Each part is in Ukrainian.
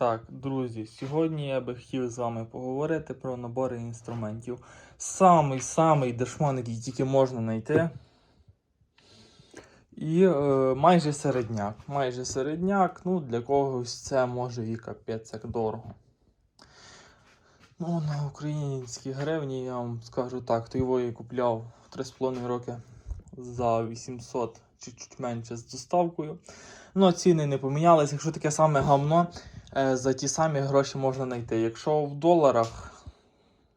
Так, друзі, сьогодні я би хотів з вами поговорити про набори інструментів. Самий самий дешман, який тільки можна знайти. І е, майже середняк. Майже середняк, ну для когось це може і капець як дорого. Ну, на українській гривні я вам скажу так, то його я купляв 3,5 роки за 800 чуть-чуть менше з доставкою. Ну, ціни не помінялись. Якщо таке саме гамно, за ті самі гроші можна знайти. Якщо в доларах,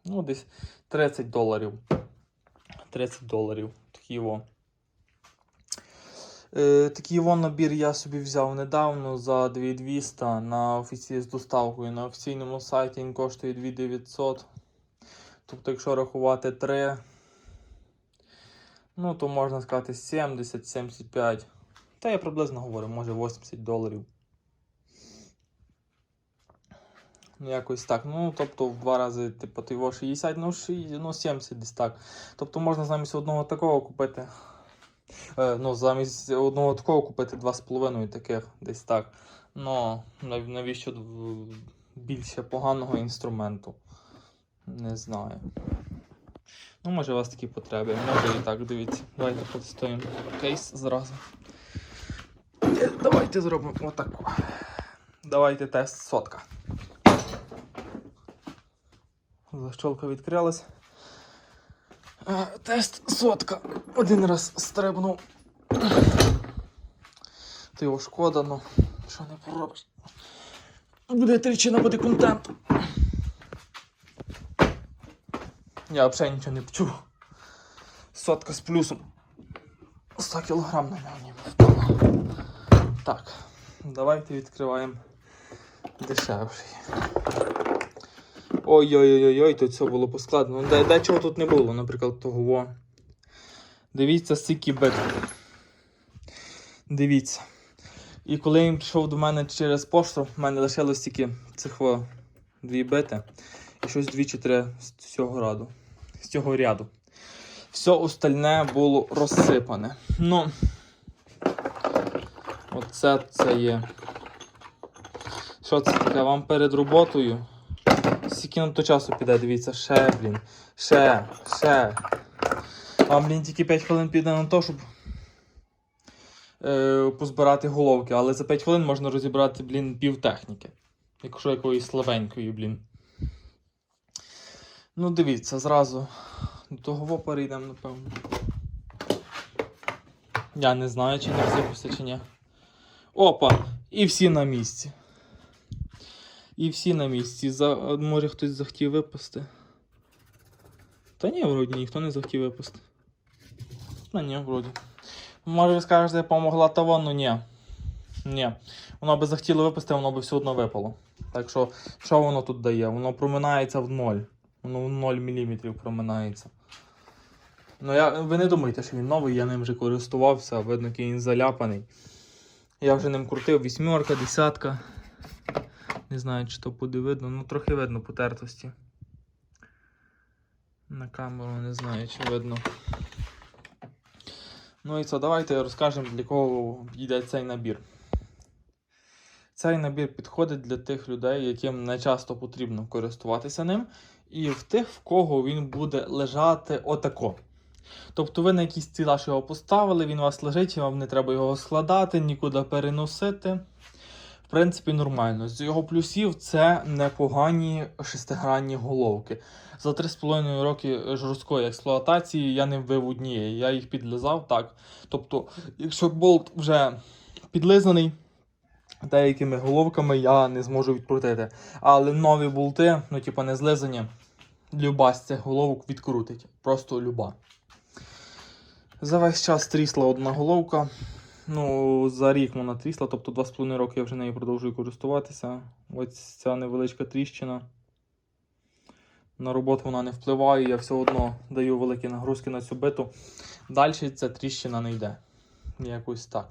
ну десь 30 доларів. 30 доларів. Такий во. Е, такий во набір я собі взяв недавно за 2200 на офіції з доставкою. На офіційному сайті він коштує 2900. Тобто, якщо рахувати 3, ну то можна сказати 70-75. Та я приблизно говорю, може 80 доларів. Ну, якось так. Ну, тобто в два рази, типу, ти його 60, ну, ши- ну 70 десь так. Тобто можна замість одного такого купити. Е, ну, замість одного такого купити 2,5 таких десь так. Ну, навіщо більше поганого інструменту? Не знаю. Ну, може у вас такі потреби, може і так, дивіться. Давайте потестуємо кейс зразу. Давайте зробимо отако. Давайте тест сотка. Защолка відкрилась. Тест сотка. Один раз стрибнув. Ти його шкода, ну що не поробиш. Буде тричина, буде контент. Я взагалі нічого не почув. Сотка з плюсом. 100 кілограм на мені. Так, давайте відкриваємо дешевший. Ой-ой-ой, тут все було поскладено. Де, де чого тут не було, наприклад, того. во. Дивіться, скільки бит. Дивіться. І коли він прийшов до мене через пошту, в мене лишилось тільки цих во, дві бити. І щось дві-чотири з цього раду. З цього ряду. Все остальне було розсипане. Ну. Оце це є. Що це таке? Вам перед роботою? Скільки нам то часу піде, дивіться, ще, блін. Ще, ще. Вам, блін, тільки 5 хвилин піде на те, щоб е, позбирати головки, але за 5 хвилин можна розібрати, блін, пів техніки. Якщо якоїсь слабенької, блін. Ну, дивіться, зразу до того перейдемо, напевно. Я не знаю, чи не розібрався, чи ні. Опа! І всі на місці. І всі на місці. За... Може хтось захотів випасти. Та ні, вроді ніхто не захотів випасти. Та ні, вроді. Може ви скажете, помогла того, ну ні. Ні. Воно би захотіло випасти, воно би все одно випало. Так що, що воно тут дає? Воно проминається в ноль. Воно в 0 мм проминається. Ну, я, ви не думайте, що він новий, я ним вже користувався, видно, який він заляпаний. Я вже ним крутив вісьмерка, десятка. Не знаю, чи то буде видно, ну трохи видно потертості. На камеру не знаю, чи видно. Ну і це, давайте розкажемо, для кого підійде цей набір. Цей набір підходить для тих людей, яким не часто потрібно користуватися ним, і в тих, в кого він буде лежати отако. Тобто ви на якийсь стілаж його поставили, він у вас лежить, і вам не треба його складати, нікуди переносити. Принципі, нормально. З його плюсів це непогані шестигранні головки. За 3,5 роки жорсткої експлуатації я не вбив однієї, я їх підлизав так. Тобто, якщо болт вже підлизаний, деякими головками я не зможу відкрутити. Але нові болти, ну типу не злизані, люба з цих головок відкрутить. Просто люба. За весь час трісла одна головка. Ну, за рік вона трісла, тобто 2,5 роки я вже нею продовжую користуватися. Ось ця невеличка тріщина. На роботу вона не впливає, я все одно даю великі нагрузки на цю биту. Далі ця тріщина не йде. Якось так.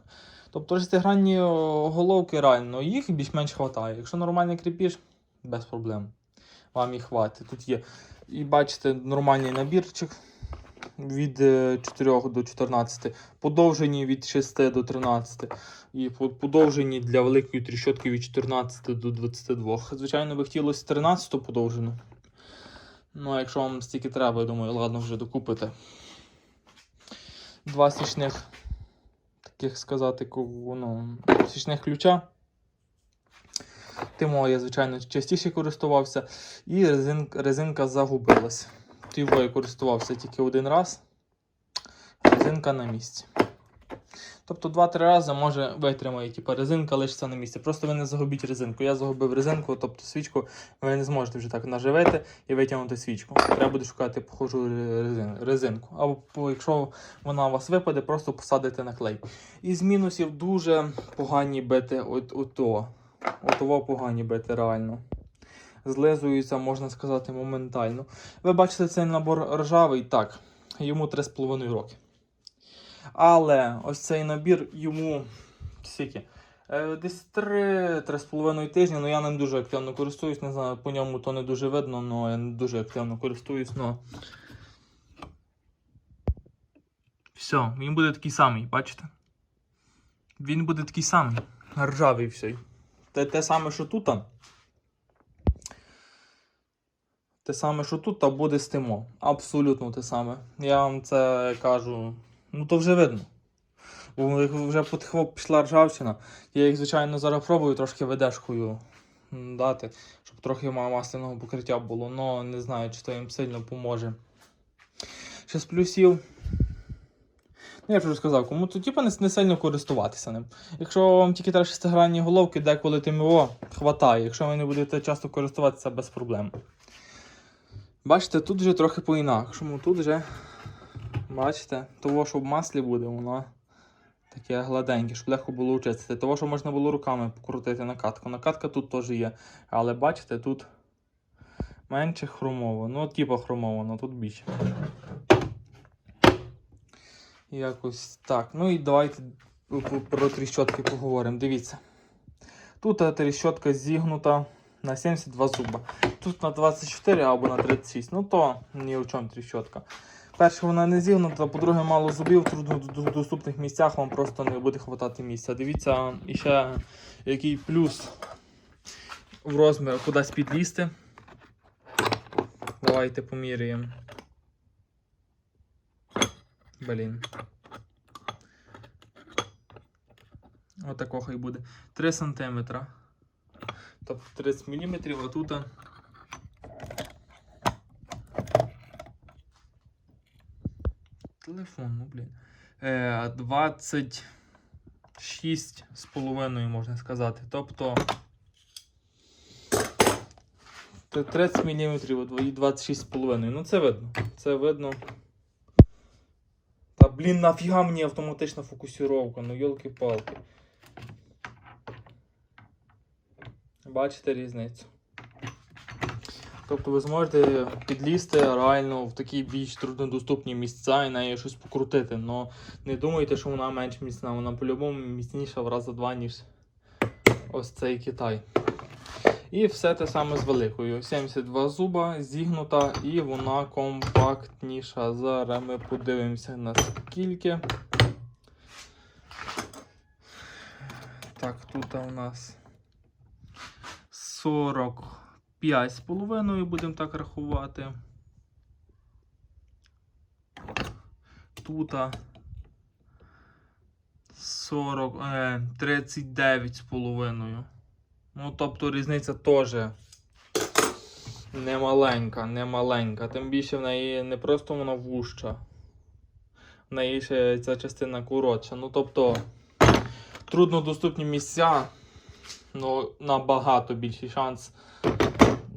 Тобто шестигранні головки реально, їх більш-менш вистачає. Якщо нормальний кріпіш, без проблем. Вам їх хватить. Тут є. І бачите, нормальний набірчик. Від е, 4 до 14, подовжені від 6 до 13, і подовжені для великої тріщотки від 14 до 22. Звичайно, би хотілося 13 подовжену. Ну, а якщо вам стільки треба, я думаю, ладно, вже докупите. Два січних, таких сказати, ну, січних ключа. Тим я, звичайно, частіше користувався. І резин, резинка загубилась. Я користувався тільки один раз. Резинка на місці. Тобто 2-3 рази може витримає, типу, резинка лишиться на місці. Просто ви не загубіть резинку. Я загубив резинку, тобто свічку ви не зможете вже так наживити і витягнути свічку. Треба буде шукати похожу резинку. Або якщо вона у вас випаде, просто посадите на клей. Із мінусів дуже погані бити от, ото. Отово погані бити реально. Злизуються, можна сказати, моментально. Ви бачите цей набор ржавий, так, йому 3,5 роки. Але ось цей набір йому скільки? Е, Десь 3-3,5 тижні, ну я ним дуже активно користуюсь, не знаю, по ньому то не дуже видно, але я не дуже активно користуюсь, но. Все, він буде такий самий, бачите? Він буде такий самий. Ржавий все. Те, те саме, що тут. Те саме, що тут, та буде з тимо. Абсолютно те саме. Я вам це кажу. Ну то вже видно. Бо вже потихо пішла ржавчина. Я їх, звичайно, зараз пробую трошки ведешкою дати, щоб трохи ма- масляного покриття було, але не знаю, чи то їм сильно поможе. Ще з плюсів. Ну, я вже сказав, кому то типу, не, не сильно користуватися ним. Якщо вам тільки треба шестигранні головки, деколи ТМО хватає. Якщо ви не будете часто користуватися без проблем. Бачите, тут вже трохи по-інакшому. Тут вже, бачите, того, що в маслі буде, воно таке гладеньке, щоб легко було очистити. Того, що можна було руками покрутити накатку. Накатка тут теж є. Але бачите, тут менше хромово. Ну, типу хромовано, тут більше. Якось так. Ну і давайте про тріщотки поговоримо. Дивіться. Тут е, тріщотка зігнута на 72 зуба. Тут на 24 або на 36. Ну то ні в чому тріщотка. Перше, вона не зігнута, по-друге, мало зубів, в труднодоступних місцях вам просто не буде хватати місця. Дивіться, ще який плюс в розмір кудись підлізти. Давайте поміряємо. Блін. Отако хай буде. 3 см. Тобто 30 мм, а тут. Телефон, ну блін. Е, 26 з половиною, можна сказати. Тобто. 30 мм і 26 з половиною. Ну це видно. Це видно. Та блін, нафіга мені автоматична фокусировка, ну йолки-палки. Бачите різницю. Тобто ви зможете підлізти реально в такі більш труднодоступні місця і нею щось покрутити. Но не думайте, що вона менш міцна. Вона по-любому міцніша в рази два, ніж ось цей Китай. І все те саме з великою. 72 зуба, зігнута і вона компактніша. Зараз ми подивимося наскільки. Так, тут у нас 45 з половиною, будемо так рахувати. Тут 40, е, 39 з половиною. Ну, тобто різниця теж не маленька, не маленька. Тим більше в неї не просто вона вужча. В неї ще ця частина коротша. Ну, тобто, труднодоступні місця, ну, набагато більший шанс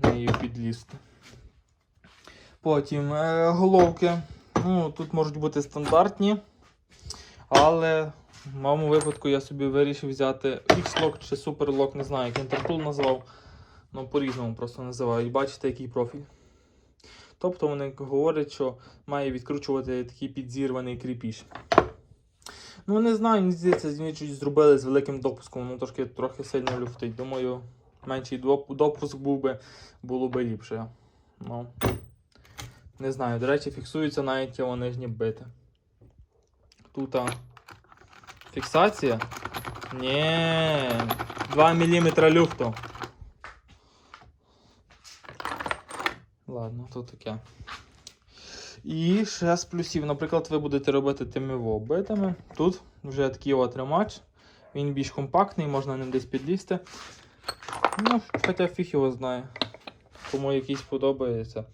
нею підлізти. Потім е, головки. Ну, тут можуть бути стандартні, але в моєму випадку я собі вирішив взяти X-Lock чи Super-Lock, не знаю, як Intertool назвав. Ну, по-різному просто називають. Бачите, який профіль. Тобто вони говорять, що має відкручувати такий підзірваний кріпіш. Ну, не знаю, мені здається, вони щось зробили з великим допуском, воно трошки, трохи сильно люфтить. Думаю, менший допуск був би, було би ліпше. Ну, Не знаю, до речі, фіксуються навіть його нижні бити. Тут а, фіксація. Ні, 2 мм люфту. Ладно, то таке. І ще з плюсів, наприклад, ви будете робити тими вобитами. Тут вже такий от тримач. Він більш компактний, можна ним десь підлізти. Ну, хоча фіг його знає. Кому якийсь подобається.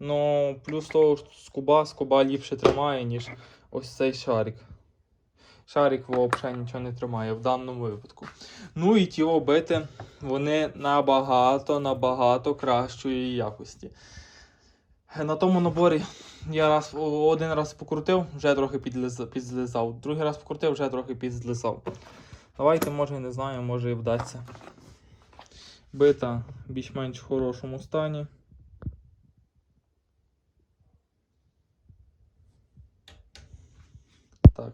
Ну, плюс того, що скуба, скуба ліпше тримає, ніж ось цей шарик. Шарик взагалі нічого не тримає в даному випадку. Ну і ті обити, вони набагато, набагато кращої якості. На тому наборі я раз, один раз покрутив, вже трохи підзлизав. Другий раз покрутив, вже трохи підзлизав. Давайте, може, не знаю, може і вдасться. Бита більш-менш в хорошому стані. Так.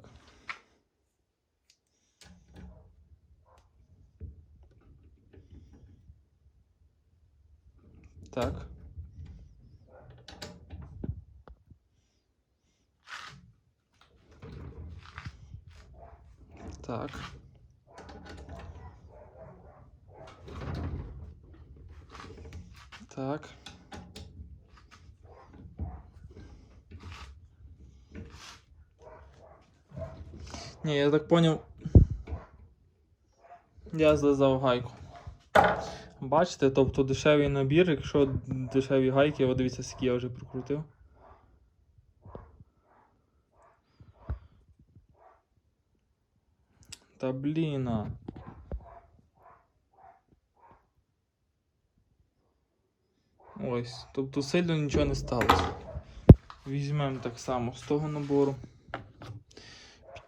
Так. Так. Так. Ні, я так поняв. Я злизав гайку. Бачите, тобто дешевий набір, якщо дешеві гайки, от дивіться, скільки я вже прикрутив. Та бліна. Ось, тобто сильно нічого не сталося. Візьмемо так само з того набору.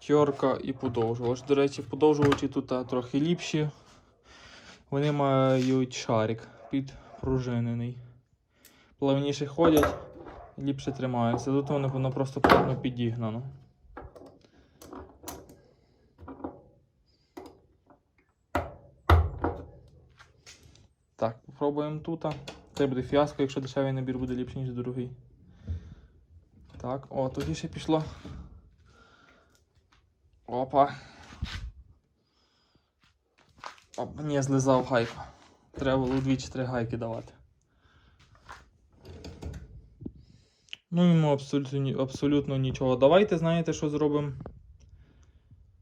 П'ятерка і подовжувач. До речі, подовжувачі тут трохи ліпші. Вони мають шарик підпружинений. Плавніше ходять, ліпше тримаються. Тут воно просто плавно підігнано. Так, попробуємо тут. Це буде фіаско, якщо дешевий набір буде ліпший, ніж дорогий. Так, о, тоді ще пішло. Опа. Оп, ні, злизав гайку. Треба було дві чи три гайки давати. Ну, йому абсолютно, абсолютно нічого. Давайте, знаєте, що зробимо?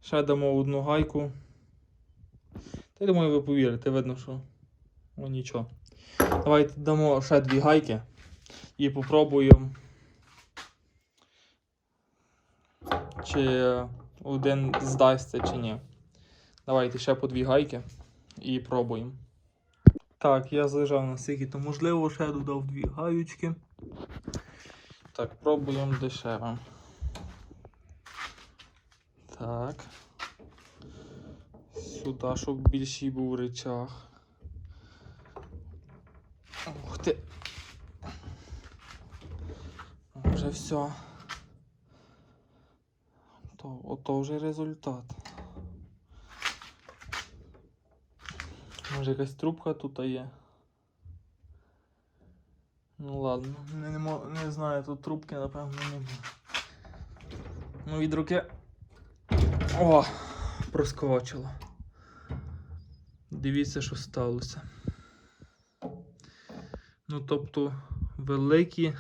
Ще дамо одну гайку. Та я думаю, ви повірите, видно, що ну, нічого. Давайте дамо ще дві гайки і попробуємо. Чи один здасться, чи ні. Давайте ще по дві гайки і пробуємо. Так, я злежав наскільки то можливо, ще додав дві гаючки. Так, пробуємо дешеве. Так. Сюди, щоб більший був речах. Ти. Вже все. То, ото вже результат. Може якась трубка тут є. Ну ладно, не, не, не знаю, тут трубки напевно немає. Ну від руки. О! Проскочило. Дивіться, що сталося. Ну, тобто, великі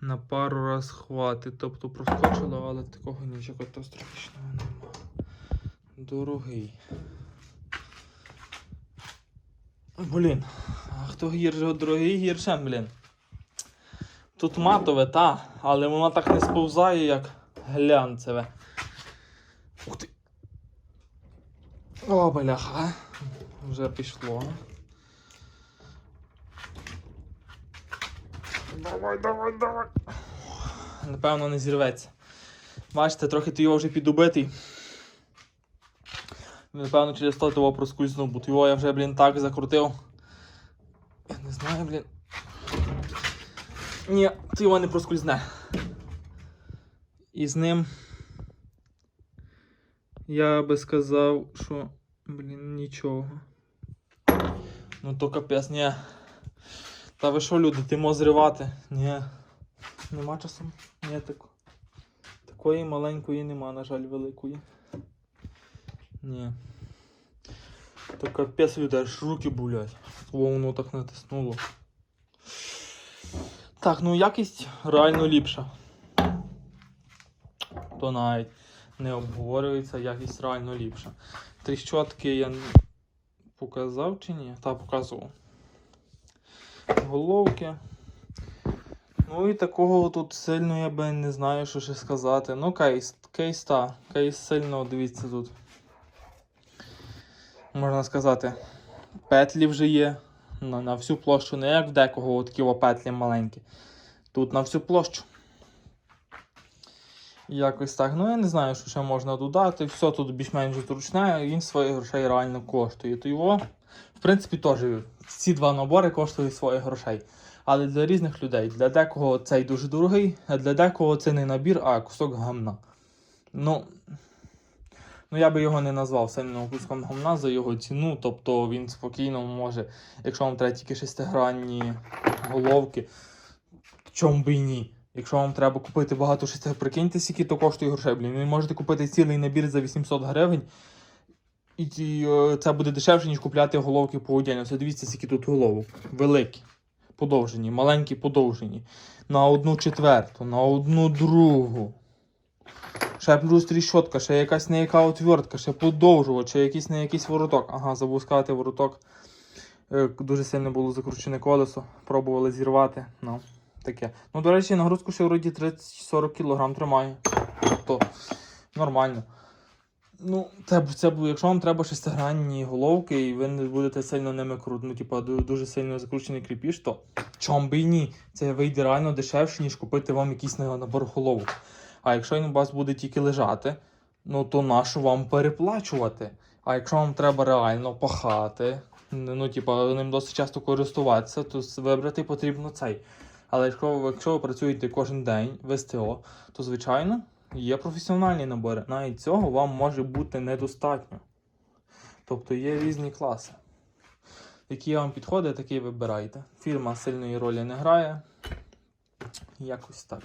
на пару раз хвати. Тобто проскочило, але такого нічого катастрофічного нема. Дорогий. Блін, а хто гірше, дорогий гірше, блін. Тут матове, та, але воно так не сповзає, як глянцеве. Ух ти. О, бляха. Вже пішло. Давай, давай, давай. Напевно, не зірветься. Бачите, трохи ти його вже підубитий. Напевно, через то того проскользнув, бо його я вже, блін, так закрутив. Я не знаю, блін. Ні, ти його не проскользне. І з ним. Я би сказав, що. Блін, нічого. Ну то капець, ні. Та ви що, люди, тимо зривати? Ні. Нема часу? Ні, так. Такої маленької нема, на жаль, великої. Ні. То капець людей, аж руки болять. Воно так натиснуло. Так, ну якість реально ліпша. То навіть не обговорюється, якість реально ліпша. Тріщотки я показав чи ні? Та показував. Головки. Ну і такого тут сильно я би не знаю, що ще сказати. Ну, кейс, кейс та. Кейс сильно, дивіться тут. Можна сказати, петлі вже є. На, на всю площу, не як в декого от такі петлі маленькі. Тут на всю площу. Якось так. Ну я не знаю, що ще можна додати. Все тут більш-менш зручне, він своїх грошей реально коштує. То його, в принципі, теж ці два набори коштують своїх грошей. Але для різних людей. Для декого цей дуже дорогий, а для декого це не набір, а кусок гамна. Ну, ну я би його не назвав сильно куском гамна за його ціну. Тобто він спокійно може, якщо вам треба тільки шестигранні головки, чому би і ні. Якщо вам треба купити багато шести, прикиньте, скільки то коштує грошей. Блін, ви можете купити цілий набір за 800 гривень. І е, це буде дешевше, ніж купляти головки по одягу. Це дивіться, скільки тут головок. Великі, подовжені, маленькі, подовжені. На одну четверту, на одну другу. Ще плюс тріщотка, ще якась не яка отвертка, ще подовжувач, ще якийсь не якийсь вороток. Ага, забув сказати вороток. Е, Дуже сильно було закручене колесо. Пробували зірвати. Ну, таке. Ну, до речі, нагрузку ще вроді 30-40 кг тримає. Тобто нормально. Ну, це, це, якщо вам треба шестигранні головки, і ви не будете сильно ними крути, ну, типа, дуже сильно закручений кріпіш, то чом би і ні. Це вийде реально дешевше, ніж купити вам якийсь набор головок. А якщо він у вас буде тільки лежати, ну то нащо вам переплачувати? А якщо вам треба реально пахати, ну, типа, ним досить часто користуватися, то вибрати потрібно цей. Але якщо, якщо ви працюєте кожен день в СТО, то звичайно є професіональні набори. Навіть цього вам може бути недостатньо. Тобто є різні класи. Які вам підходить, такі вибирайте. Фірма сильної ролі не грає. Якось так.